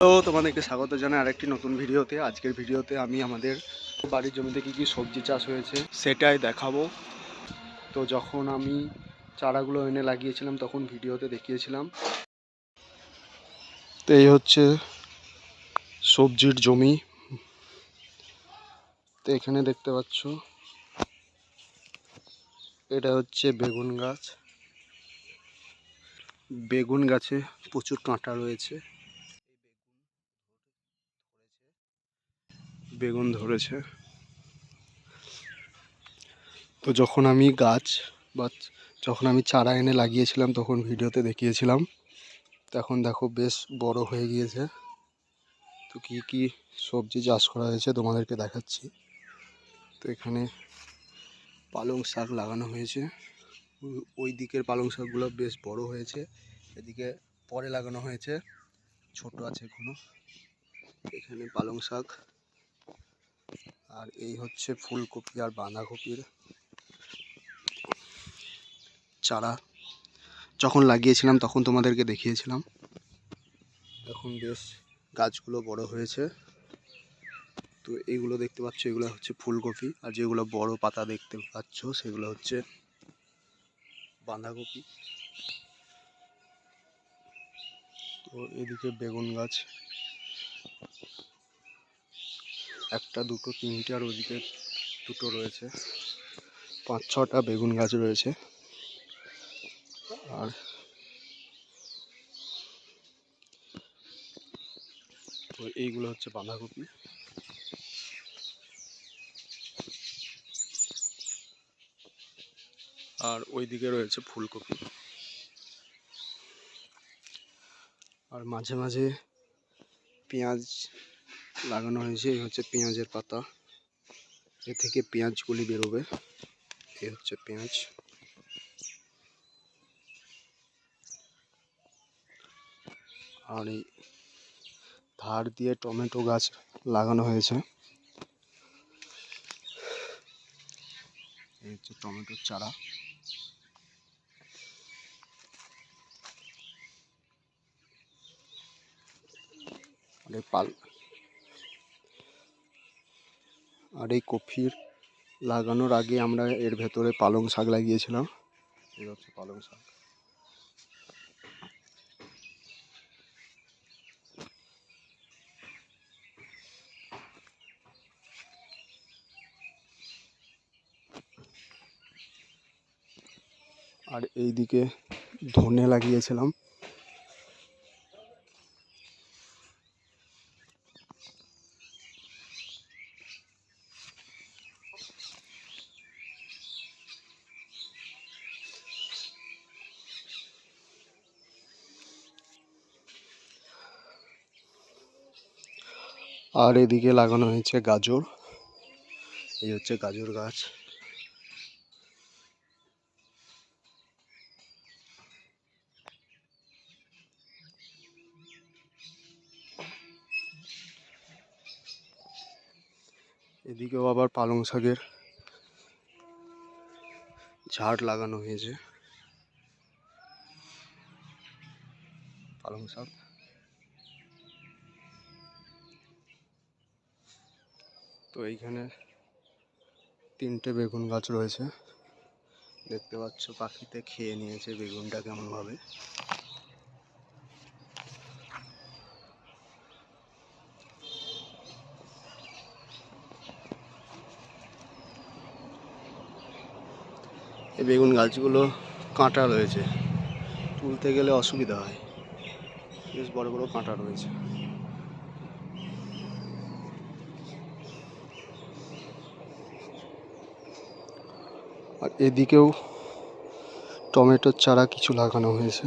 তো তোমাদেরকে স্বাগত জানাই আরেকটি নতুন ভিডিওতে। আজকের ভিডিওতে আমি আমাদের বাড়ির জমিতে কি কি সবজি চাষ হয়েছে সেটাই দেখাবো। তো যখন আমি চারাগুলো এনে লাগিয়েছিলাম, তখন ভিডিওতে দেখিয়েছিলাম। তো এই হচ্ছে সবজির জমি। তো এখানে দেখতে পাচ্ছ, এটা হচ্ছে বেগুন গাছ। বেগুন গাছে প্রচুর কাঁটা রয়েছে। বেগুন ধরেছে। তো যখন আমি গাছ বা যখন আমি চারা এনে লাগিয়েছিলাম, তখন ভিডিওতে দেখিয়েছিলাম। তখন দেখো বেশ বড় হয়ে গিয়েছে। তো কী কী সবজি চাষ করা হয়েছে তোমাদেরকে দেখাচ্ছি। তো এখানে পালং শাক লাগানো হয়েছে। ওই দিকের পালং শাকগুলো বেশ বড় হয়েছে। এদিকে পরে লাগানো হয়েছে। ছোট আছে এখনও। এখানে পালং শাক আর এই হচ্ছে ফুলকপি আর বাঁধাকপির চারা। যখন লাগিয়েছিলাম তখন তোমাদেরকে দেখিয়েছিলাম। এখন বেশ গাছগুলো বড় হয়েছে। তো এইগুলো দেখতে পাচ্ছ, এগুলো হচ্ছে ফুলকপি। আর যেগুলো বড় পাতা দেখতে পাচ্ছ, সেগুলো হচ্ছে বাঁধাকপি। তো এদিকে বেগুন গাছ। একটা, দুটো, তিনটে আর ওদিকে দুটো রয়েছে। পাঁচ, ছটা বেগুন গাছ রয়েছে। আর এইগুলো হচ্ছে বাঁধাকপি। আর ওইদিকে রয়েছে ফুলকপি। আর মাঝে মাঝে পেঁয়াজ লাগানো হয়েছে, এই হচ্ছে পেঁয়াজের পাতা। এ থেকে পেঁয়াজগুলি বেরোবে। এ হচ্ছে পেঁয়াজ। আর এই ধার দিয়ে টমেটো গাছ লাগানো হয়েছে। এই হচ্ছে টমেটোর চারা। পাল আর এই কফির লাগানোর আগে আমরা এর ভেতরে পালং শাক লাগিয়েছিলাম। এই হচ্ছে পালং শাক। আর এইদিকে ধনে লাগিয়েছিলাম। আর এদিকে লাগানো হয়েছে গাজর। এই হচ্ছে গাজর গাছ। এদিকেও আবার পালং শাকের ঝাড় লাগানো হয়েছে। পালং শাক। এইখানে তিনটে বেগুন গাছ রয়েছে। দেখতে পাচ্ছ পাখিতে খেয়ে নিয়েছে বেগুনটা কেমনভাবে। এই বেগুন গাছগুলো কাঁটা রয়েছে। তুলতে গেলে অসুবিধা হয়। বেশ বড় বড় কাঁটা রয়েছে। আর এদিকেও টমেটোর চারা কিছু লাগানো হয়েছে।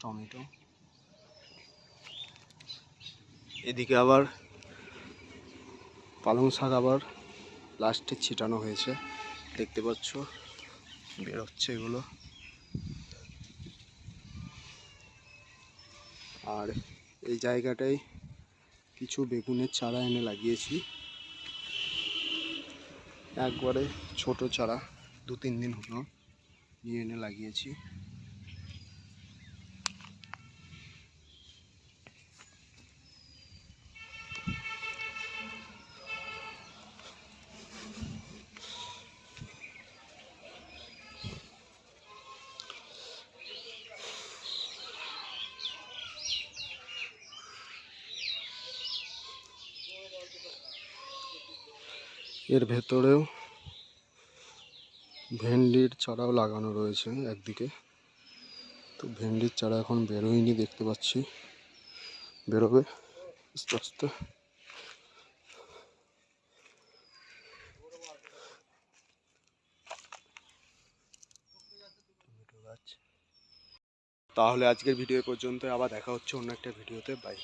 টমেটো। এদিকে আবার পালং শাক আবার লাস্টে ছিটানো হয়েছে। দেখতে পাচ্ছ, বেরোচ্ছে এগুলো। আর এই জায়গাটায় কিছু বেগুনের চারা এনে লাগিয়েছি। একবারে ছোট চারা দু তিন দিন হলো নিয়ে এনে লাগিয়েছি। এর ভেতরেও ভেন্ডির চারাও লাগানো রয়েছে একদিকে। তো ভেন্ডির চারা এখন বেরোয়নি দেখতে পাচ্ছি। বেরোবে আস্তে আস্তে। তাহলে আজকের ভিডিও পর্যন্ত আবার দেখা হচ্ছে অন্য একটা ভিডিওতে। বাই